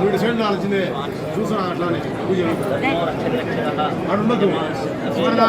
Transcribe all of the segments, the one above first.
వీడి సైడ్ ఆలోచింది చూసాను అట్లానే పూజ అక్కడ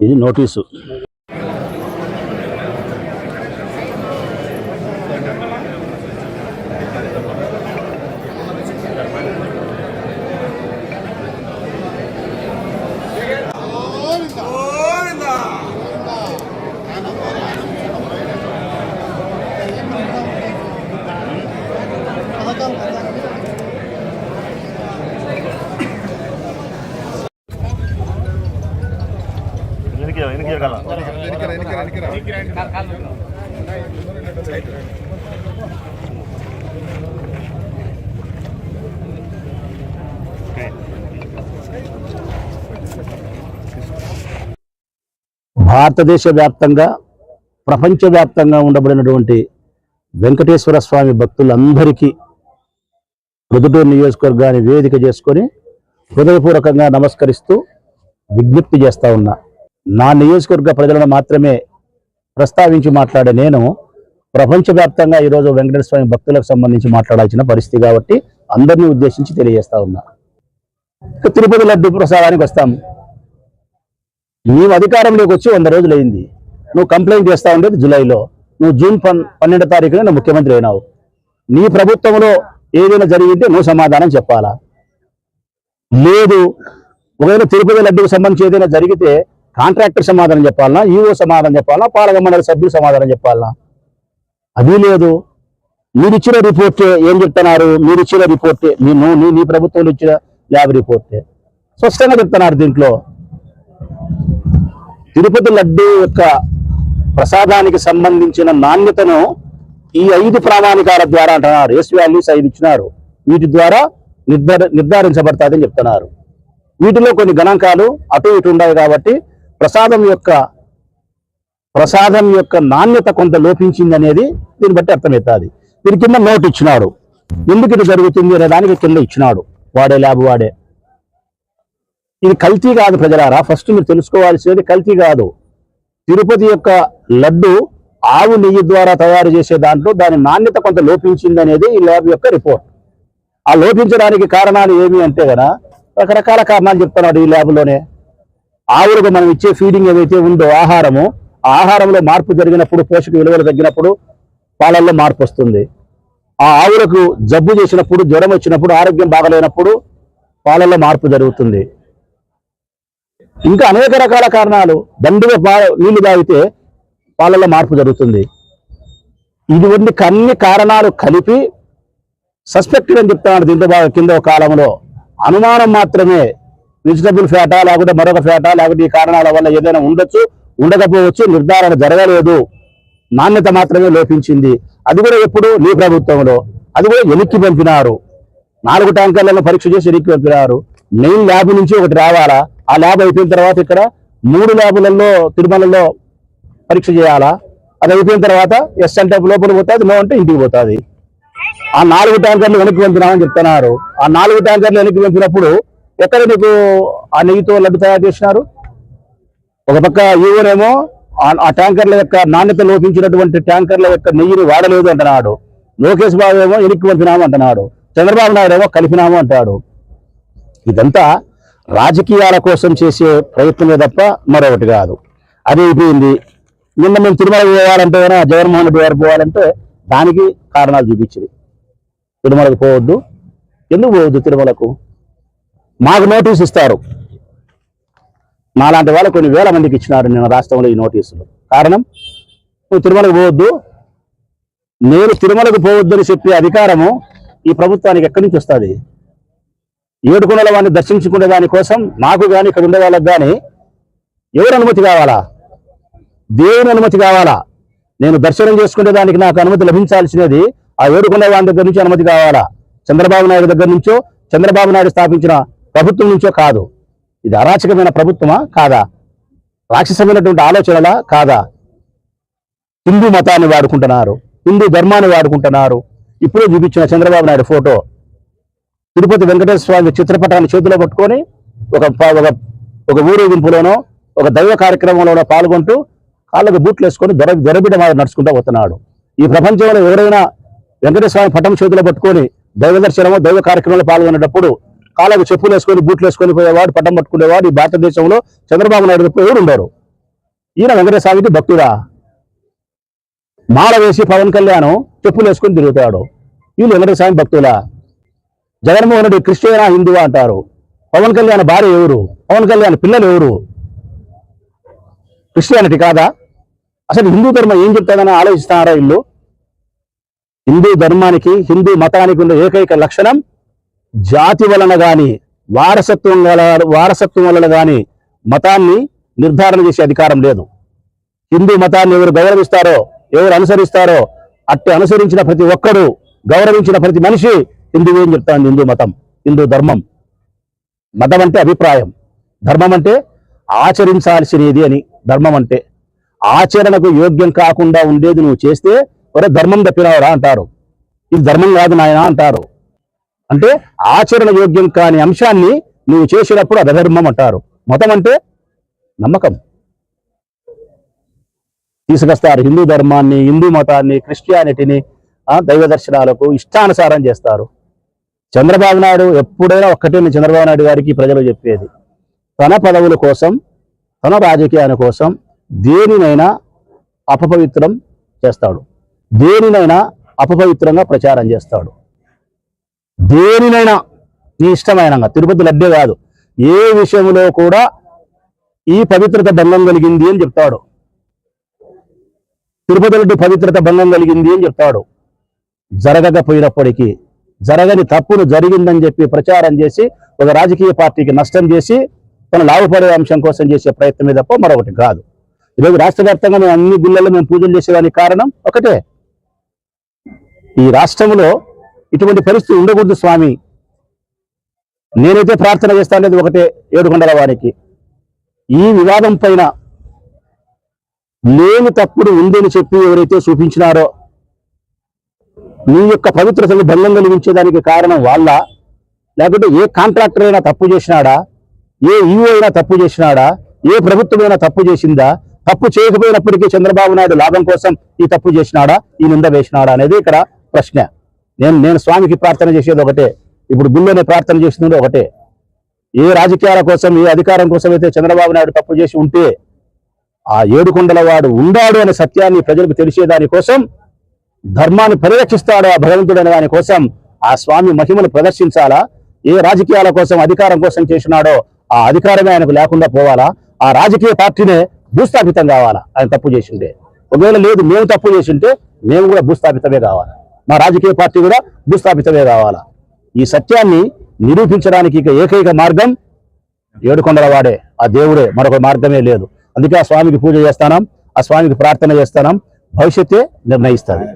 ఇది నోటీసు. భారతదేశ వ్యాప్తంగా ప్రపంచవ్యాప్తంగా ఉండబడినటువంటి వెంకటేశ్వర స్వామి భక్తులందరికీ ప్రొద్దుటూరు నియోజకవర్గాన్ని వేదిక చేసుకొని హృదయపూర్వకంగా నమస్కరిస్తూ విజ్ఞప్తి చేస్తా ఉన్నా. నా నియోజకవర్గ ప్రజలను మాత్రమే ప్రస్తావించి మాట్లాడే నేను ప్రపంచవ్యాప్తంగా ఈరోజు వెంకటేశ్వర స్వామి భక్తులకు సంబంధించి మాట్లాడాల్సిన పరిస్థితి కాబట్టి అందరినీ ఉద్దేశించి తెలియజేస్తా ఉన్నా. ఇక తిరుపతి లడ్డు ప్రసాదానికి వస్తాం. నీవు అధికారంలోకి వచ్చి వంద రోజులు అయింది. నువ్వు కంప్లైంట్ చేస్తా ఉండేది జూలైలో. నువ్వు జూన్ పన్ పన్నెండు తారీఖున నువ్వు ముఖ్యమంత్రి అయినావు. నీ ప్రభుత్వంలో ఏదైనా జరిగితే నువ్వు సమాధానం చెప్పాలా? లేదు. ఒకవేళ తిరుపతి లడ్డుకు సంబంధించి ఏదైనా జరిగితే కాంట్రాక్టర్ సమాధానం చెప్పాలన్నా ఈఓ సమాధానం చెప్పాలన్నా పాలక మండలి సభ్యులు సమాధానం చెప్పాలన్నా. అది లేదు. మీరిచ్చిన రిపోర్టే ఏం చెప్తున్నారు? మీరిచ్చిన రిపోర్టే మీ నీ- నీ ప్రభుత్వంలో ఇచ్చిన ల్యాబ్ రిపోర్టే. స్పష్టంగా చెప్తున్నారు దీంట్లో. తిరుపతి లడ్డు యొక్క ప్రసాదానికి సంబంధించిన నాణ్యతను ఈ ఐదు ప్రామాణికాల ద్వారా అంటున్నారు. ఎస్ వాల్యూస్ ఐదు ఇచ్చినారు. వీటి ద్వారా నిర్ధార నిర్ధారించబడతాదని చెప్తున్నారు. వీటిలో కొన్ని గణాంకాలు అటు ఇటు ఉండవు కాబట్టి ప్రసాదం యొక్క ప్రసాదం యొక్క నాణ్యత కొంత లోపించింది అనేది దీన్ని బట్టి అర్థమవుతుంది. దీని కింద నోట్ ఇచ్చినాడు. ఎందుకు ఇది జరుగుతుంది అనే దానికి కింద ఇచ్చినాడు. వాడే ల్యాబ్ వాడే. ఇది కల్తీ కాదు ప్రజలారా. ఫస్ట్ మీరు తెలుసుకోవాల్సినది కల్తీ కాదు. తిరుపతి యొక్క లడ్డు ఆవు నెయ్యి ద్వారా తయారు చేసే దాంట్లో దాని నాణ్యత కొంత లోపించింది అనేది ఈ ల్యాబ్ యొక్క రిపోర్ట్. ఆ లోపించడానికి కారణాలు ఏమి అంటే కదా రకరకాల కారణాలు చెప్తున్నాడు ఈ ల్యాబ్లోనే. ఆవులకు మనం ఇచ్చే ఫీడింగ్ ఏదైతే ఉందో ఆహారము ఆ ఆహారంలో మార్పు జరిగినప్పుడు పోషక విలువలు తగ్గినప్పుడు పాలల్లో మార్పు వస్తుంది. ఆ ఆవులకు జబ్బు చేసినప్పుడు జ్వరం వచ్చినప్పుడు ఆరోగ్యం బాగలేనప్పుడు పాలల్లో మార్పు జరుగుతుంది. ఇంకా అనేక రకాల కారణాలు దండుగా పా నీళ్ళు తాగితే పాలల్లో మార్పు జరుగుతుంది. ఇటువంటి అన్ని కారణాలు కలిపి సస్పెక్టెడ్ అని చెప్తున్నాడు దీంతో కింద కాలంలో. అనుమానం మాత్రమే వెజిటబుల్ ఫ్యాటా లేకుంటే మరొక ఫ్యాటా లేకుంటే ఈ కారణాల వల్ల ఏదైనా ఉండొచ్చు ఉండకపోవచ్చు నిర్ధారణ జరగలేదు. నాణ్యత మాత్రమే లోపించింది. అది కూడా ఎప్పుడు? నీ ప్రభుత్వంలో. అది కూడా వెనక్కి పంపినారు. నాలుగు ట్యాంకర్లను పరీక్ష చేసి వెనక్కి పంపినారు. మెయిన్ ల్యాబ్ నుంచి ఒకటి రావాలా? ఆ ల్యాబ్ అయిపోయిన తర్వాత ఇక్కడ మూడు ల్యాబులలో తిరుమలలో పరీక్ష చేయాలా? అది అయిపోయిన తర్వాత ఎస్ అంటే లోపల పోతుంది నో అంటే ఇంటికి పోతుంది. ఆ నాలుగు ట్యాంకర్లు వెనక్కి పంపినామని చెప్తున్నారు. ఆ నాలుగు ట్యాంకర్లు వెనక్కి పంపినప్పుడు ఎక్కడ మీకు ఆ నెయ్యితో లడ్డు తయారు చేసినారు? ఒక పక్క ఈవోనేమో ఆ- ట్యాంకర్ల యొక్క నాణ్యత లోపించినటువంటి ట్యాంకర్ల యొక్క నెయ్యిని వాడలేదు అంటున్నాడు. లోకేష్ బాబు ఏమో ఎనిక్కి పంపినాము అంటున్నాడు. చంద్రబాబు నాయుడు ఏమో కలిపినాము అంటాడు ఇదంతా రాజకీయాల కోసం చేసే ప్రయత్నమే తప్ప మరొకటి కాదు. అది అయిపోయింది. నిన్న మేము తిరుమల పోవాలంటే జగన్మోహన్ రెడ్డి గారు పోవాలంటే దానికి కారణాలు చూపించింది. తిరుమలకు పోవద్దు. ఎందుకు పోవద్దు తిరుమలకు? మాకు నోటీస్ ఇస్తారు. నాలాంటి వాళ్ళు కొన్ని వేల మందికి ఇచ్చినారు నిన్న రాష్ట్రంలో ఈ నోటీసులు. కారణం నువ్వు తిరుమలకు పోవద్దు. నేను తిరుమలకు పోవద్దని చెప్పే అధికారము ఈ ప్రభుత్వానికి ఎక్కడి నుంచి వస్తుంది? ఏడుకొండల వాడిని దర్శించుకునే దానికోసం నాకు కానీ ఇక్కడ ఉండే వాళ్ళకి కానీ ఎవరి అనుమతి కావాలా? దేవుని అనుమతి కావాలా? నేను దర్శనం చేసుకునే దానికి నాకు అనుమతి లభించాల్సినది ఆ ఏడుకొండ వాడి దగ్గర నుంచి అనుమతి కావాలా? చంద్రబాబు నాయుడు దగ్గర నుంచో చంద్రబాబు నాయుడు స్థాపించిన ప్రభుత్వం నుంచో కాదు. ఇది అరాచకమైన ప్రభుత్వమా? కాదా. రాక్షసమైనటువంటి ఆలోచనలా? కాదా. హిందూ మతాన్ని వాడుకుంటున్నారు. హిందూ ధర్మాన్ని వాడుకుంటున్నారు. ఇప్పుడే చూపించిన చంద్రబాబు నాయుడు ఫోటో. తిరుపతి వెంకటేశ్వర స్వామి చిత్రపటాన్ని చేతిలో పట్టుకొని ఒక ఒక ఒక ఊరేగింపులోనో ఒక దైవ కార్యక్రమంలోనో పాల్గొంటూ కాళ్ళకు బూట్లు వేసుకొని దొర దొరబిడ మాదిరి నడుచుకుంటూ పోతున్నాడు. ఈ ప్రపంచంలో ఎవరైనా వెంకటేశ్వర స్వామి పటం చేతిలో పట్టుకొని దైవ దర్శనమో దైవ కార్యక్రమంలో పాల్గొనేటప్పుడు కాళ్ళకు చెప్పులు వేసుకొని బూట్లు వేసుకొని పోయేవాడు పట్టం పట్టుకునేవాడు ఈ భారతదేశంలో చంద్రబాబు నాయుడు తప్ప ఎవరు ఉండరు. ఈయన వెంకటేశ్వరికి భక్తుడా? మాల వేసి పవన్ కళ్యాణ్ చెప్పులు వేసుకొని తిరుగుతాడు. వీళ్ళు వెంకటేశ్వరి భక్తులా? జగన్మోహన్ రెడ్డి క్రిస్టియనా హిందువా అంటారు. పవన్ కళ్యాణ్ భార్య ఎవరు? పవన్ కళ్యాణ్ పిల్లలు ఎవరు? క్రిస్టియానిటీ కాదా? అసలు హిందూ ధర్మం ఏం చెప్తాదని ఆలోచిస్తున్నారా ఇల్లు హిందూ ధర్మానికి హిందూ మతానికి ఉన్న ఏకైక లక్షణం జాతి వలన కానీ వారసత్వం గల వారసత్వం వలన కానీ మతాన్ని నిర్ధారణ చేసే అధికారం లేదు. హిందూ మతాన్ని ఎవరు గౌరవిస్తారో ఎవరు అనుసరిస్తారో అట్టి అనుసరించిన ప్రతి ఒక్కరూ గౌరవించిన ప్రతి మనిషి హిందువు ఏం చెప్తాను హిందూ మతం హిందూ ధర్మం. మతం అంటే అభిప్రాయం. ధర్మం అంటే ఆచరించాల్సినది అని ధర్మం అంటే. ఆచరణకు యోగ్యం కాకుండా ఉండేది నువ్వు చేస్తే ఒరే ధర్మం తప్పినవరా అంటారు. ఇది ధర్మం కాదు నాయన అంటారు. అంటే ఆచరణ యోగ్యం కాని అంశాన్ని నువ్వు చేసినప్పుడు అది అధర్మం అంటారు. మతం అంటే నమ్మకం. తీసుకొస్తారు హిందూ ధర్మాన్ని హిందూ మతాన్ని క్రిస్టియానిటీని ఆ, దైవ దర్శనాలకు ఇష్టానుసారం చేస్తారు. చంద్రబాబు నాయుడు ఎప్పుడైనా ఒక్కటే చంద్రబాబు నాయుడు గారికి ప్రజలు చెప్పేది. తన పదవుల కోసం తన రాజకీయాల కోసం దేనినైనా అపపవిత్రం చేస్తాడు. దేనినైనా అపపవిత్రంగా ప్రచారం చేస్తాడు. దేనినైనా నీ ఇష్టమైన తిరుపతి లభ్య కాదు. ఏ విషయంలో కూడా ఈ పవిత్రత భంగం కలిగింది అని చెప్తాడు. తిరుపతి లడ్డు పవిత్రత భంగం కలిగింది అని చెప్తాడు. జరగకపోయినప్పటికీ జరగని తప్పును జరిగిందని చెప్పి ప్రచారం చేసి ఒక రాజకీయ పార్టీకి నష్టం చేసి తన లాభపడే అంశం కోసం చేసే ప్రయత్నమే తప్ప మరొకటి కాదు. ఈరోజు రాష్ట్ర వ్యాప్తంగా మేము అన్ని గుళ్ళల్లో మేము పూజలు చేసేదానికి కారణం ఒకటే. ఈ రాష్ట్రంలో ఇటువంటి పరిస్థితి ఉండకూడదు స్వామి. నేనైతే ప్రార్థన చేస్తానేది ఒకటే ఏడుకొండల వారికి. ఈ వివాదం పైన లేని తప్పుడు ఉందని చెప్పి ఎవరైతే చూపించినారో నీ యొక్క పవిత్రతను భంగం కలిగించేదానికి కారణం వాళ్ళ లేకుంటే ఏ కాంట్రాక్టర్ అయినా తప్పు చేసినాడా ఏ ఈఓ అయినా తప్పు చేసినాడా ఏ ప్రభుత్వమైనా తప్పు చేసిందా తప్పు చేయకపోయినప్పటికీ చంద్రబాబు నాయుడు లాభం కోసం ఈ తప్పు చేసినాడా ఈ నింద వేసినాడా అనేది ఇక్కడ ప్రశ్న. నేను నేను స్వామికి ప్రార్థన చేసేది ఒకటే. ఇప్పుడు గుళ్ళోనే ప్రార్థన చేస్తుంది ఒకటే. ఏ రాజకీయాల కోసం ఏ అధికారం కోసం అయితే చంద్రబాబు నాయుడు తప్పు చేసి ఉంటే ఆ ఏడుకొండల వాడు ఉండాడు అనే సత్యాన్ని ప్రజలకు తెలిసేదాని కోసం ధర్మాన్ని పరిరక్షిస్తాడు ఆ భగవంతుడైన దాని కోసం ఆ స్వామి మహిమను ప్రదర్శించాలా? ఏ రాజకీయాల కోసం అధికారం కోసం చేసినాడో ఆ అధికారమే ఆయనకు లేకుండా పోవాలా? ఆ రాజకీయ పార్టీనే భూస్థాపితం కావాలా? ఆయన తప్పు చేసింటే ఒకవేళ లేదు మేము తప్పు చేసింటే మేము కూడా భూస్థాపితమే కావాలా. మా రాజకీయ పార్టీ కూడా భూస్థాపితమే కావాలా? ఈ సత్యాన్ని నిరూపించడానికి ఇక ఏకైక మార్గం ఏడుకొండల వాడే. ఆ దేవుడే మరొక మార్గమే లేదు. అందుకే ఆ స్వామికి పూజ చేస్తానం ఆ స్వామికి ప్రార్థన చేస్తానం భవిష్యత్తే నిర్ణయిస్తుంది.